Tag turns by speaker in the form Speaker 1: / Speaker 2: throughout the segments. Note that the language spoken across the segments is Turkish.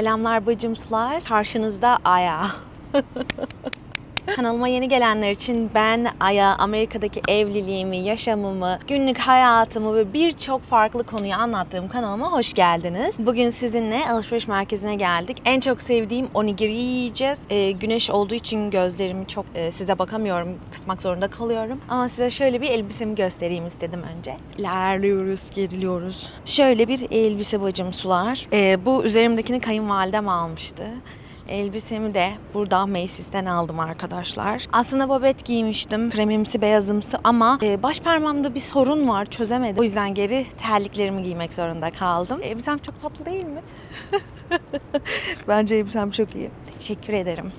Speaker 1: Selamlar bacımslar. Karşınızda Aya. Kanalıma yeni gelenler için ben Aya, Amerika'daki evliliğimi, yaşamımı, günlük hayatımı ve birçok farklı konuyu anlattığım kanalıma hoş geldiniz. Bugün sizinle alışveriş merkezine geldik. En çok sevdiğim onigiri yiyeceğiz. Ee, güneş olduğu için gözlerimi çok e, size bakamıyorum, kısmak zorunda kalıyorum. Ama size şöyle bir elbisemi göstereyim istedim önce. İlerliyoruz, geriliyoruz. Şöyle bir elbise bacım sular. Ee, bu üzerimdekini kayınvalidem almıştı. Elbisemi de burada Macy's'ten aldım arkadaşlar. Aslında babet giymiştim. Kremimsi beyazımsı ama e, baş parmağımda bir sorun var çözemedim. O yüzden geri terliklerimi giymek zorunda kaldım. Elbisem çok tatlı değil mi? Bence elbisem çok iyi. Teşekkür ederim.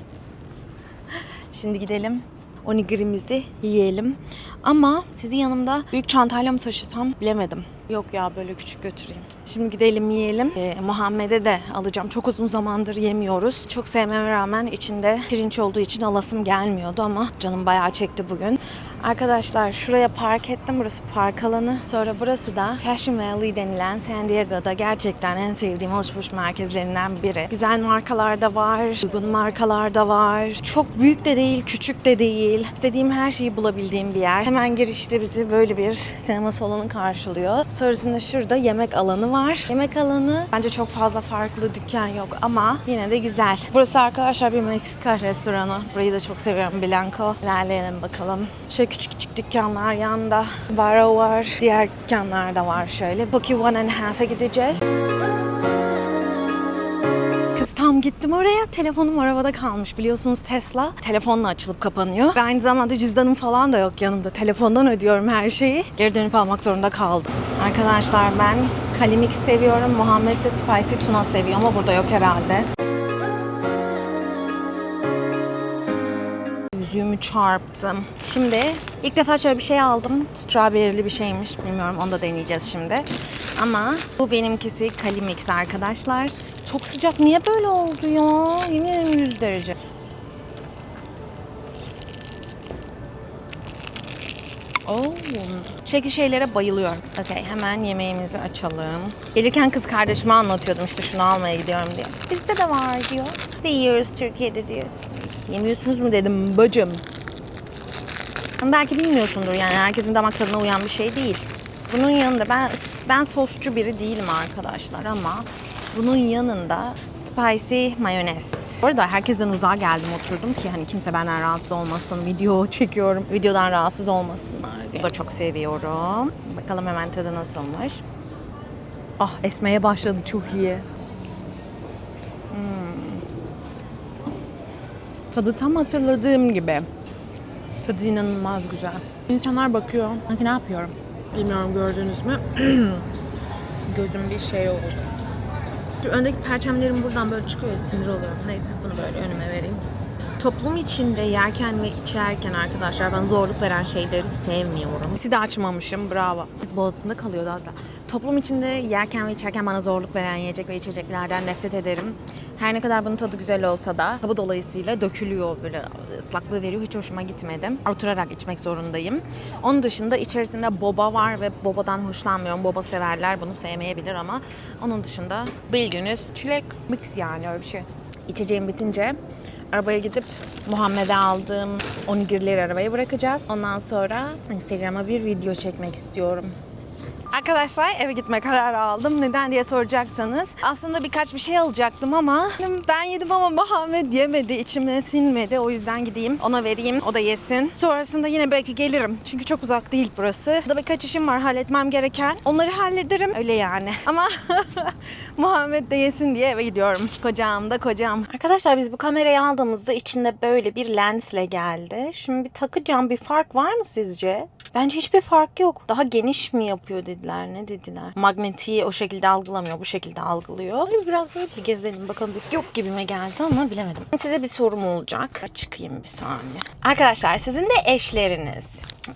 Speaker 1: Şimdi gidelim. Onigirimizi yiyelim. Ama sizi yanımda büyük çantayla mı taşısam bilemedim. Yok ya böyle küçük götüreyim. Şimdi gidelim yiyelim. Ee, Muhammed'e de alacağım. Çok uzun zamandır yemiyoruz. Çok sevmeme rağmen içinde pirinç olduğu için alasım gelmiyordu ama canım bayağı çekti bugün. Arkadaşlar şuraya park ettim. Burası park alanı. Sonra burası da Fashion Valley denilen San Diego'da gerçekten en sevdiğim alışveriş merkezlerinden biri. Güzel markalar da var. Uygun markalar da var. Çok büyük de değil, küçük de değil. İstediğim her şeyi bulabildiğim bir yer. Hemen girişte bizi böyle bir sinema salonu karşılıyor. Sonrasında şurada yemek alanı var. Yemek alanı bence çok fazla farklı dükkan yok ama yine de güzel. Burası arkadaşlar bir Meksika restoranı. Burayı da çok seviyorum Blanco. İlerleyelim bakalım. Şöyle küçük küçük dükkanlar yanında. Baro var. Diğer dükkanlar da var şöyle. Poki One and Half'e gideceğiz. Tam gittim oraya. Telefonum arabada kalmış. Biliyorsunuz Tesla telefonla açılıp kapanıyor. Ve aynı zamanda cüzdanım falan da yok yanımda. Telefondan ödüyorum her şeyi. Geri dönüp almak zorunda kaldım. Arkadaşlar ben kalimix seviyorum. Muhammed de spicy tuna seviyor ama burada yok herhalde. Yüzüğümü çarptım. Şimdi ilk defa şöyle bir şey aldım. Strawberry'li bir şeymiş. Bilmiyorum onu da deneyeceğiz şimdi. Ama bu benimkisi Kalimix arkadaşlar. Çok sıcak. Niye böyle oldu ya? Yemin ederim 100 derece. Oo. Şekil şeylere bayılıyorum. Okey hemen yemeğimizi açalım. Gelirken kız kardeşime anlatıyordum işte şunu almaya gidiyorum diye. Bizde de var diyor. De yiyoruz Türkiye'de diyor. Yemiyorsunuz mu dedim bacım. Belki bilmiyorsundur yani herkesin damak tadına uyan bir şey değil. Bunun yanında ben ben sosçu biri değilim arkadaşlar ama bunun yanında spicy mayonez. Bu arada herkesten uzağa geldim oturdum ki hani kimse benden rahatsız olmasın. Video çekiyorum. Videodan rahatsız olmasınlar. Bunu da çok seviyorum. Bakalım hemen tadı nasılmış. Ah esmeye başladı çok iyi. Tadı tam hatırladığım gibi. Tadı inanılmaz güzel. İnsanlar bakıyor. Sanki ne yapıyorum? Bilmiyorum gördünüz mü? Gözüm bir şey oldu. Öndeki perçemlerim buradan böyle çıkıyor sinir oluyorum. Neyse bunu böyle önüme vereyim. Toplum içinde yerken ve içerken arkadaşlar ben zorluk veren şeyleri sevmiyorum. Sizi de açmamışım bravo. Biz boğazımda kalıyordu az da. Toplum içinde yerken ve içerken bana zorluk veren yiyecek ve içeceklerden nefret ederim. Her ne kadar bunun tadı güzel olsa da kabı dolayısıyla dökülüyor böyle ıslaklığı veriyor. Hiç hoşuma gitmedi. Oturarak içmek zorundayım. Onun dışında içerisinde boba var ve bobadan hoşlanmıyorum. Boba severler bunu sevmeyebilir ama onun dışında bildiğiniz çilek mix yani öyle bir şey. İçeceğim bitince arabaya gidip Muhammed'e aldığım onigirileri arabaya bırakacağız. Ondan sonra Instagram'a bir video çekmek istiyorum. Arkadaşlar eve gitme kararı aldım. Neden diye soracaksanız. Aslında birkaç bir şey alacaktım ama ben yedim ama Muhammed yemedi. içime sinmedi. O yüzden gideyim ona vereyim. O da yesin. Sonrasında yine belki gelirim. Çünkü çok uzak değil burası. Burada birkaç işim var halletmem gereken. Onları hallederim. Öyle yani. Ama Muhammed de yesin diye eve gidiyorum. Kocam da kocam. Arkadaşlar biz bu kamerayı aldığımızda içinde böyle bir lensle geldi. Şimdi bir takacağım. Bir fark var mı sizce? Bence hiçbir fark yok. Daha geniş mi yapıyor dediler, ne dediler. Magnetiği o şekilde algılamıyor, bu şekilde algılıyor. Biraz böyle bir gezelim bakalım. Yok gibime geldi ama bilemedim. Size bir sorum olacak. Çıkayım bir saniye. Arkadaşlar sizin de eşleriniz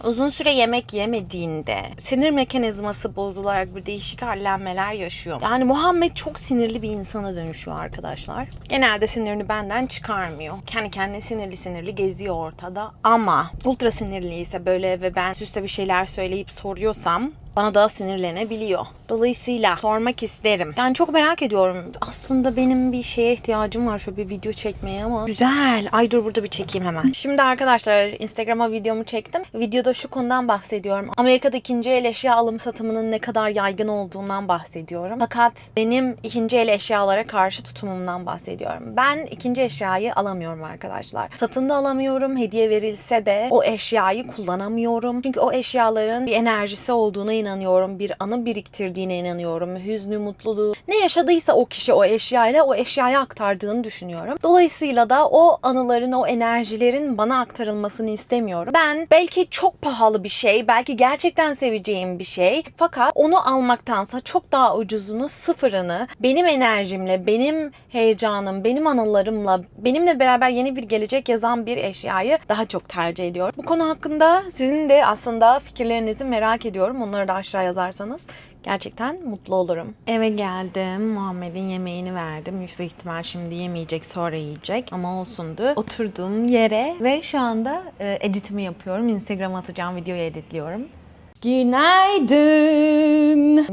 Speaker 1: uzun süre yemek yemediğinde sinir mekanizması bozularak bir değişik hallenmeler yaşıyor. Yani Muhammed çok sinirli bir insana dönüşüyor arkadaşlar. Genelde sinirini benden çıkarmıyor. Kendi kendine sinirli sinirli geziyor ortada. Ama ultra sinirli ise böyle ve ben süste bir şeyler söyleyip soruyorsam bana daha sinirlenebiliyor. Dolayısıyla sormak isterim. Yani çok merak ediyorum. Aslında benim bir şeye ihtiyacım var şöyle bir video çekmeye ama güzel. Ay dur burada bir çekeyim hemen. Şimdi arkadaşlar Instagram'a videomu çektim. Videoda şu konudan bahsediyorum. Amerika'da ikinci el eşya alım satımının ne kadar yaygın olduğundan bahsediyorum. Fakat benim ikinci el eşyalara karşı tutumumdan bahsediyorum. Ben ikinci eşyayı alamıyorum arkadaşlar. Satın da alamıyorum. Hediye verilse de o eşyayı kullanamıyorum. Çünkü o eşyaların bir enerjisi olduğuna inanıyorum. Bir anı biriktirdiğine inanıyorum. Hüznü, mutluluğu. Ne yaşadıysa o kişi o eşyayla o eşyaya aktardığını düşünüyorum. Dolayısıyla da o anıların, o enerjilerin bana aktarılmasını istemiyorum. Ben belki çok pahalı bir şey, belki gerçekten seveceğim bir şey. Fakat onu almaktansa çok daha ucuzunu, sıfırını benim enerjimle, benim heyecanım, benim anılarımla, benimle beraber yeni bir gelecek yazan bir eşyayı daha çok tercih ediyorum. Bu konu hakkında sizin de aslında fikirlerinizi merak ediyorum. Onları da aşağı yazarsanız gerçekten mutlu olurum. Eve geldim. Muhammed'in yemeğini verdim. Yüksek ihtimal şimdi yemeyecek sonra yiyecek ama olsundu. Oturduğum yere ve şu anda e, editimi yapıyorum. Instagram atacağım videoyu editliyorum. Günaydın.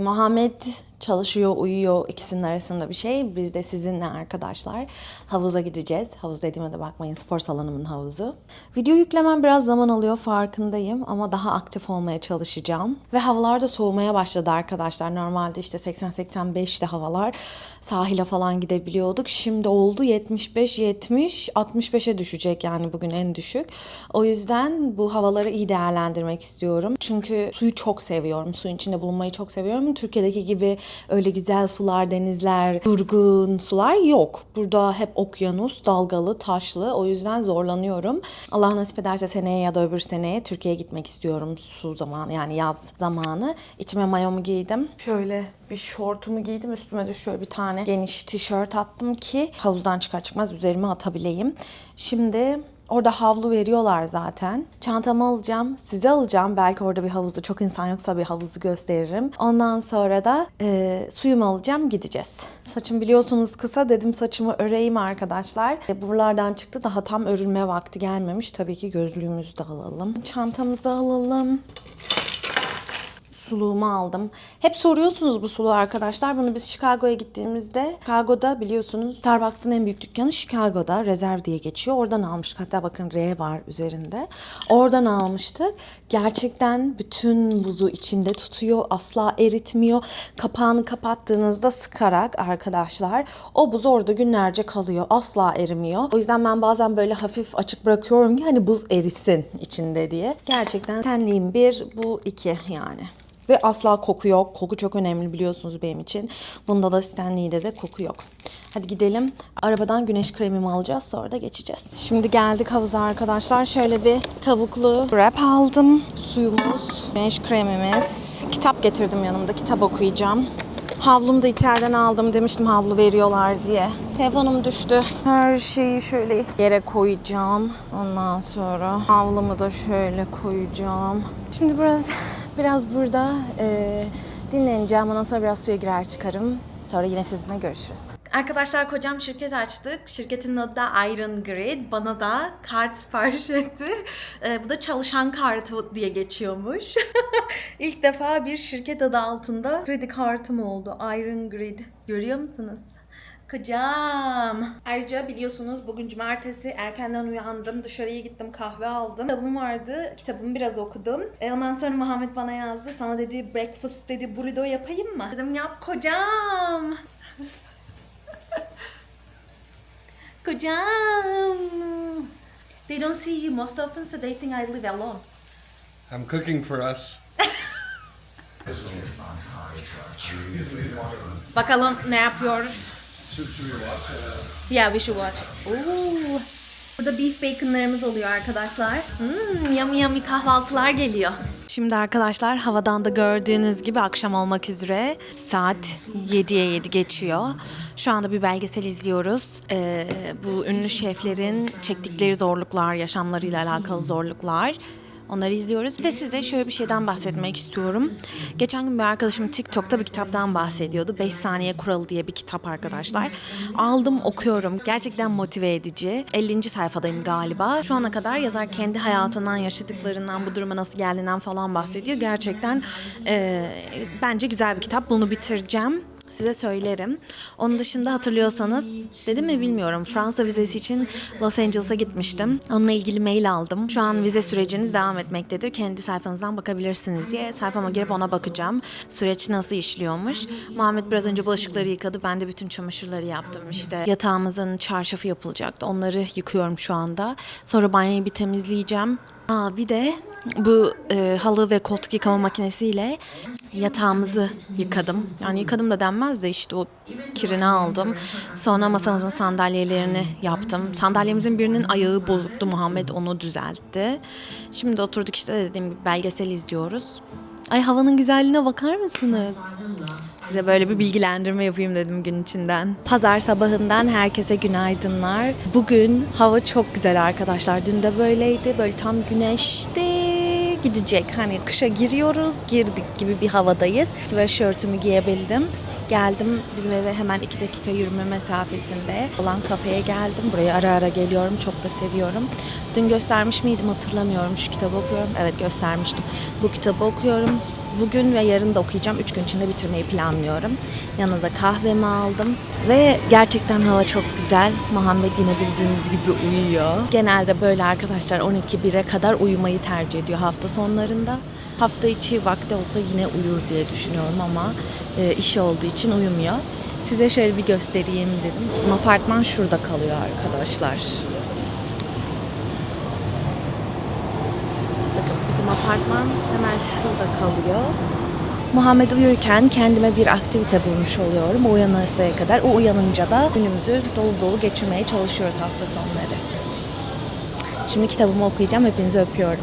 Speaker 1: Muhammed çalışıyor, uyuyor. İkisinin arasında bir şey. Biz de sizinle arkadaşlar havuza gideceğiz. Havuz dediğime de bakmayın. Spor salonumun havuzu. Video yüklemem biraz zaman alıyor farkındayım ama daha aktif olmaya çalışacağım. Ve havalar da soğumaya başladı arkadaşlar. Normalde işte 80-85'te havalar. Sahile falan gidebiliyorduk. Şimdi oldu 75-70, 65'e düşecek yani bugün en düşük. O yüzden bu havaları iyi değerlendirmek istiyorum. Çünkü suyu çok seviyorum. Suyun içinde bulunmayı çok seviyorum. Türkiye'deki gibi öyle güzel sular, denizler, durgun sular yok. Burada hep okyanus, dalgalı, taşlı. O yüzden zorlanıyorum. Allah nasip ederse seneye ya da öbür seneye Türkiye'ye gitmek istiyorum su zamanı yani yaz zamanı. İçime mayomu giydim. Şöyle bir şortumu giydim. Üstüme de şöyle bir tane geniş tişört attım ki havuzdan çıkar çıkmaz üzerime atabileyim. Şimdi Orada havlu veriyorlar zaten. Çantamı alacağım, size alacağım. Belki orada bir havuzu, çok insan yoksa bir havuzu gösteririm. Ondan sonra da e, suyumu alacağım, gideceğiz. Saçım biliyorsunuz kısa, dedim saçımı öreyim arkadaşlar. E, buralardan çıktı, daha tam örülme vakti gelmemiş. Tabii ki gözlüğümüzü de alalım. Çantamızı alalım suluğumu aldım. Hep soruyorsunuz bu suluğu arkadaşlar. Bunu biz Chicago'ya gittiğimizde Chicago'da biliyorsunuz Starbucks'ın en büyük dükkanı Chicago'da. Rezerv diye geçiyor. Oradan almıştık. Hatta bakın R var üzerinde. Oradan almıştık. Gerçekten bütün buzu içinde tutuyor. Asla eritmiyor. Kapağını kapattığınızda sıkarak arkadaşlar o buz orada günlerce kalıyor. Asla erimiyor. O yüzden ben bazen böyle hafif açık bırakıyorum ki hani buz erisin içinde diye. Gerçekten tenliğim bir, bu iki yani. Ve asla koku yok. Koku çok önemli biliyorsunuz benim için. Bunda da Stanley'de de koku yok. Hadi gidelim. Arabadan güneş kremimi alacağız. Sonra da geçeceğiz. Şimdi geldik havuza arkadaşlar. Şöyle bir tavuklu wrap aldım. Suyumuz, güneş kremimiz. Kitap getirdim yanımda. Kitap okuyacağım. Havlumu da içeriden aldım demiştim havlu veriyorlar diye. Telefonum düştü. Her şeyi şöyle yere koyacağım. Ondan sonra havlumu da şöyle koyacağım. Şimdi biraz biraz burada e, dinleneceğim. Ondan sonra biraz suya girer çıkarım. Sonra yine sizinle görüşürüz. Arkadaşlar kocam şirket açtık. Şirketin adı da Iron Grid. Bana da kart sipariş etti. Ee, bu da çalışan kartı diye geçiyormuş. İlk defa bir şirket adı altında kredi kartım oldu. Iron Grid. Görüyor musunuz? Kocam. Ayrıca biliyorsunuz bugün cumartesi erkenden uyandım. Dışarıya gittim kahve aldım. Kitabım vardı. Kitabımı biraz okudum. E ondan sonra Muhammed bana yazdı. Sana dedi breakfast dedi burrito yapayım mı? Dedim yap kocam. kocam. They don't see you most often so they think I live alone.
Speaker 2: I'm cooking for us.
Speaker 1: Bakalım ne yapıyor.
Speaker 2: Should, should we watch it?
Speaker 1: Yeah, we should watch. Ooh. Burada beef baconlarımız oluyor arkadaşlar. Hmm, yummy yummy kahvaltılar geliyor. Şimdi arkadaşlar havadan da gördüğünüz gibi akşam olmak üzere saat 7'ye 7 geçiyor. Şu anda bir belgesel izliyoruz. Ee, bu ünlü şeflerin çektikleri zorluklar, yaşamlarıyla alakalı zorluklar. Onları izliyoruz. Ve size şöyle bir şeyden bahsetmek istiyorum. Geçen gün bir arkadaşım TikTok'ta bir kitaptan bahsediyordu. 5 saniye kuralı diye bir kitap arkadaşlar. Aldım okuyorum. Gerçekten motive edici. 50. sayfadayım galiba. Şu ana kadar yazar kendi hayatından, yaşadıklarından, bu duruma nasıl geldiğinden falan bahsediyor. Gerçekten e, bence güzel bir kitap. Bunu bitireceğim. Size söylerim. Onun dışında hatırlıyorsanız dedim mi bilmiyorum. Fransa vizesi için Los Angeles'a gitmiştim. Onunla ilgili mail aldım. Şu an vize süreciniz devam etmektedir. Kendi sayfanızdan bakabilirsiniz diye sayfama girip ona bakacağım. Süreç nasıl işliyormuş. Muhammed biraz önce bulaşıkları yıkadı. Ben de bütün çamaşırları yaptım. İşte yatağımızın çarşafı yapılacaktı. Onları yıkıyorum şu anda. Sonra banyoyu bir temizleyeceğim. Aa, bir de bu e, halı ve koltuk yıkama makinesiyle yatağımızı yıkadım. Yani yıkadım da denmez de işte o kirini aldım. Sonra masamızın sandalyelerini yaptım. Sandalyemizin birinin ayağı bozuktu. Muhammed onu düzeltti. Şimdi oturduk işte dediğim gibi belgesel izliyoruz. Ay havanın güzelliğine bakar mısınız? Size böyle bir bilgilendirme yapayım dedim gün içinden. Pazar sabahından herkese günaydınlar. Bugün hava çok güzel arkadaşlar. Dün de böyleydi. Böyle tam güneşti gidecek. Hani kışa giriyoruz, girdik gibi bir havadayız. Sweatshirt'ümü giyebildim. Geldim bizim eve hemen iki dakika yürüme mesafesinde olan kafeye geldim. Buraya ara ara geliyorum. Çok da seviyorum. Dün göstermiş miydim hatırlamıyorum. Şu kitabı okuyorum. Evet göstermiştim. Bu kitabı okuyorum. Bugün ve yarın da okuyacağım. Üç gün içinde bitirmeyi planlıyorum. Yanına da kahvemi aldım. Ve gerçekten hava çok güzel. Muhammed yine bildiğiniz gibi uyuyor. Genelde böyle arkadaşlar 12-1'e kadar uyumayı tercih ediyor hafta sonlarında. Hafta içi vakti olsa yine uyur diye düşünüyorum ama e, işi olduğu için uyumuyor. Size şöyle bir göstereyim dedim. Bizim apartman şurada kalıyor arkadaşlar. Bakın bizim apartman hemen şurada kalıyor. Muhammed uyurken kendime bir aktivite bulmuş oluyorum. O uyanırsaya kadar. O uyanınca da günümüzü dolu dolu geçirmeye çalışıyoruz hafta sonları. Şimdi kitabımı okuyacağım. Hepinizi öpüyorum.